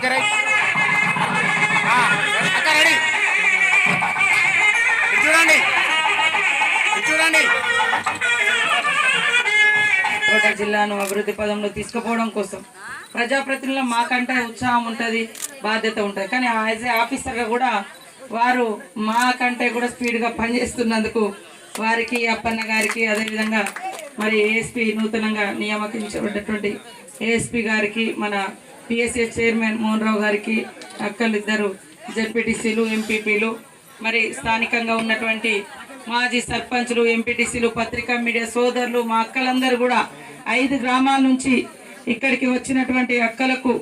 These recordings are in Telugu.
Okay right. అక్క రెడీ. చూడండి. చూడండి. కోట జిల్లాను అభివృద్ధి పదంలో తీసుకుపోవడం కోసం ప్రజాప్రతినిధుల మాకంటే ఉత్సాహం ఉంటుంది బాధ్యత ఉంటుంది. కానీ యాజ్ ఏ ఆఫీసర్గా కూడా వారు మాకంటే కూడా స్పీడ్గా పనిచేస్తున్నందుకు వారికి అప్పన్న గారికి అదేవిధంగా మరి ఏఎస్పీ నూతనంగా నియామకించబడ్డటువంటి ఏఎస్పీ గారికి మన పిఎస్ఎస్ చైర్మన్ మోహన్ రావు గారికి అక్కలు ఇద్దరు జడ్పీటీసీలు ఎంపీపీలు మరి స్థానికంగా ఉన్నటువంటి మాజీ సర్పంచులు ఎంపీటీసీలు పత్రికా మీడియా సోదరులు మా అక్కలందరూ కూడా ఐదు గ్రామాల నుంచి ఇక్కడికి వచ్చినటువంటి అక్కలకు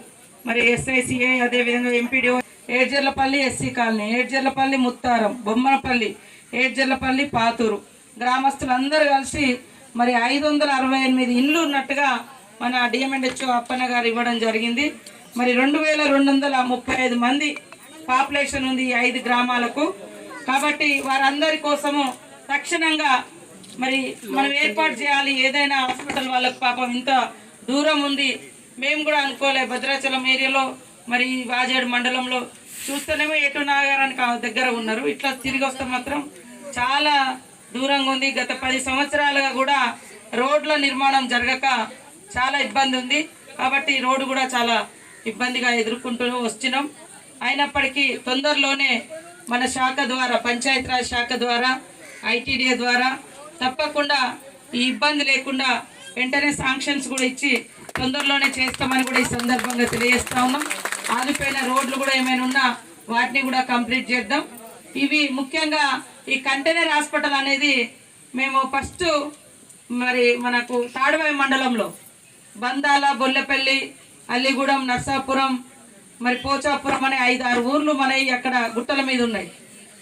మరి ఎస్ఐసిఐ అదేవిధంగా MPDO Edjarlapalli SC colony Edjarlapalli Mutharam Bommanapalli Edjarlapalli Pathuru గ్రామస్తులందరూ కలిసి మరి ఐదు వందల అరవై ఎనిమిది ఇళ్ళు ఉన్నట్టుగా మన డిఎంఎండ్హెచ్ఓ అప్పన్న గారు ఇవ్వడం జరిగింది. మరి రెండు వేల రెండు వందల ముప్పై ఐదు మంది పాపులేషన్ ఉంది ఈ ఐదు గ్రామాలకు. కాబట్టి వారందరి కోసము తక్షణంగా మరి మనం ఏర్పాటు చేయాలి. ఏదైనా హాస్పిటల్ వాళ్ళకు పాపం ఇంత దూరం ఉంది. మేము కూడా అనుకోలే భద్రాచలం ఏరియాలో మరి ఈ వాజేడు మండలంలో చూస్తేనేమో ఎటు నాగారానికి ఆ దగ్గర ఉన్నారు. ఇట్లా తిరిగి వస్తే మాత్రం చాలా దూరంగా ఉంది. గత పది సంవత్సరాలుగా కూడా రోడ్ల నిర్మాణం జరగక చాలా ఇబ్బంది ఉంది. కాబట్టి రోడ్డు కూడా చాలా ఇబ్బందిగా ఎదుర్కొంటూ వస్తున్నాం. అయినప్పటికీ తొందరలోనే మన శాఖ ద్వారా పంచాయతీరాజ్ శాఖ ద్వారా ఐటీడీఏ ద్వారా తప్పకుండా ఈ ఇబ్బంది లేకుండా వెంటనే శాంక్షన్స్ కూడా ఇచ్చి తొందరలోనే చేస్తామని కూడా ఈ సందర్భంగా తెలియజేస్తా ఉన్నాం. ఆగిపోయిన రోడ్లు కూడా ఏమైనా ఉన్నా వాటిని కూడా కంప్లీట్ చేద్దాం. ఇవి ముఖ్యంగా ఈ కంటైనర్ హాస్పిటల్ అనేది మేము ఫస్ట్ మరి మనకు తాడువాయి మండలంలో బందాల బొల్లెపల్లి అల్లిగూడెం నర్సాపురం మరి పోచాపురం అనే ఐదు ఆరు ఊర్లు మనవి అక్కడ గుట్టల మీద ఉన్నాయి.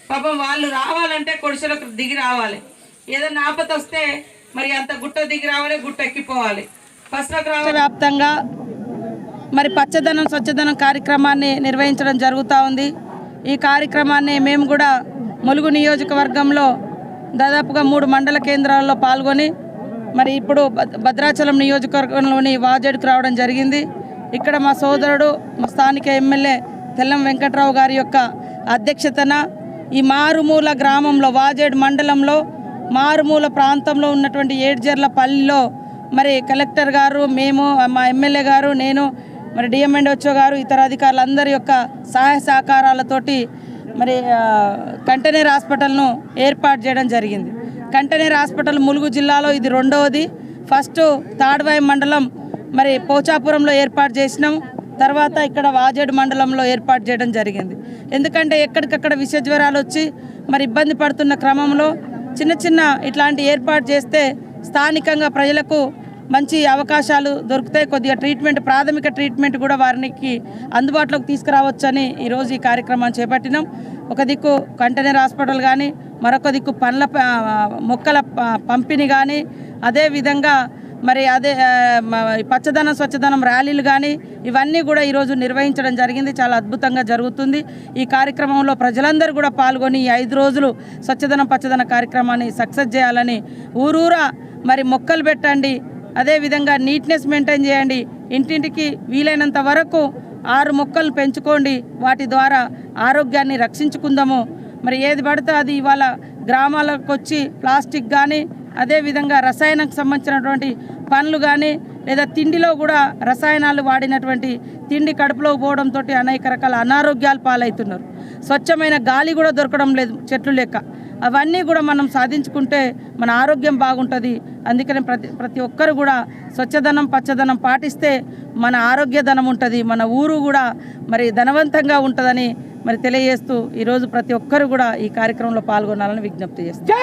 పాపం వాళ్ళు రావాలంటే కొడిసెలకు దిగి రావాలి. ఏదైనా ఆపత వస్తే మరి అంత గుట్ట దిగి రావాలి గుట్ట ఎక్కిపోవాలి. ఫస్ట్ రావాలి. వ్యాప్తంగా మరి పచ్చదనం స్వచ్ఛదనం కార్యక్రమాన్ని నిర్వహించడం జరుగుతూ ఉంది. ఈ కార్యక్రమాన్ని మేము కూడా ములుగు నియోజకవర్గంలో దాదాపుగా మూడు మండల కేంద్రాల్లో పాల్గొని మరి ఇప్పుడు భద్రాచలం నియోజకవర్గంలోని వాజేడుకు రావడం జరిగింది. ఇక్కడ మా సోదరుడు మా స్థానిక ఎమ్మెల్యే తెల్లం వెంకట్రావు గారి యొక్క అధ్యక్షతన ఈ మారుమూల గ్రామంలో వాజేడు మండలంలో మారుమూల ప్రాంతంలో ఉన్నటువంటి ఏడ్జర్ల పల్లిలో మరి కలెక్టర్ గారు మేము మా ఎమ్మెల్యే గారు నేను మరి డిఎంఎండ్ఓ గారు ఇతర అధికారులందరి యొక్క సహాయ సహకారాలతోటి మరి ఆ, కంటైనర్ హాస్పిటల్ను ఏర్పాటు చేయడం జరిగింది. కంటైనర్ హాస్పిటల్ ములుగు జిల్లాలో ఇది రెండవది. ఫస్ట్ తాడ్వాయి మండలం మరి పోచాపురంలో ఏర్పాటు చేసినాం. తర్వాత ఇక్కడ వాజేడు మండలంలో ఏర్పాటు చేయడం జరిగింది. ఎందుకంటే ఎక్కడికక్కడ విష జ్వరాలు వచ్చి మరి ఇబ్బంది పడుతున్న క్రమంలో చిన్న చిన్న ఇట్లాంటి ఏర్పాటు చేస్తే స్థానికంగా ప్రజలకు మంచి అవకాశాలు దొరుకుతాయి. కొద్దిగా ట్రీట్మెంట్ ప్రాథమిక ట్రీట్మెంట్ కూడా వారికి అందుబాటులోకి తీసుకురావచ్చని ఈరోజు ఈ కార్యక్రమాన్ని చేపట్టినాం. ఒక దిక్కు కంటైనర్ హాస్పిటల్ కానీ మరొక దిక్కు పండ్ల మొక్కల పంపిణీ కానీ అదేవిధంగా మరి అదే పచ్చదనం స్వచ్ఛదనం ర్యాలీలు కానీ ఇవన్నీ కూడా ఈరోజు నిర్వహించడం జరిగింది. చాలా అద్భుతంగా జరుగుతుంది. ఈ కార్యక్రమంలో ప్రజలందరూ కూడా పాల్గొని ఈ ఐదు రోజులు స్వచ్ఛదనం పచ్చదన కార్యక్రమాన్ని సక్సెస్ చేయాలని ఊరూరా మరి మొక్కలు పెట్టండి. అదేవిధంగా నీట్నెస్ మెయింటైన్ చేయండి. ఇంటింటికి వీలైనంత వరకు ఆరు మొక్కలు పెంచుకోండి. వాటి ద్వారా ఆరోగ్యాన్ని రక్షించుకుందాము. మరి ఏది పడితే అది ఇవాళ గ్రామాలకు వచ్చి ప్లాస్టిక్ కానీ అదేవిధంగా రసాయనకు సంబంధించినటువంటి పండ్లు కానీ లేదా తిండిలో కూడా రసాయనాలు వాడినటువంటి తిండి కడుపులో పోవడంతో అనేక రకాల అనారోగ్యాలు పాలవుతున్నారు. స్వచ్ఛమైన గాలి కూడా దొరకడం లేదు చెట్లు లెక్క అవన్నీ కూడా మనం సాధించుకుంటే మన ఆరోగ్యం బాగుంటుంది. అందుకని ప్రతి ప్రతి ఒక్కరు కూడా స్వచ్ఛదనం పచ్చదనం పాటిస్తే మన ఆరోగ్య ధనం ఉంటుంది. మన ఊరు కూడా మరి ధనవంతంగా ఉంటుందని మరి తెలియజేస్తూ ఈరోజు ప్రతి ఒక్కరు కూడా ఈ కార్యక్రమంలో పాల్గొనాలని విజ్ఞప్తి చేస్తారు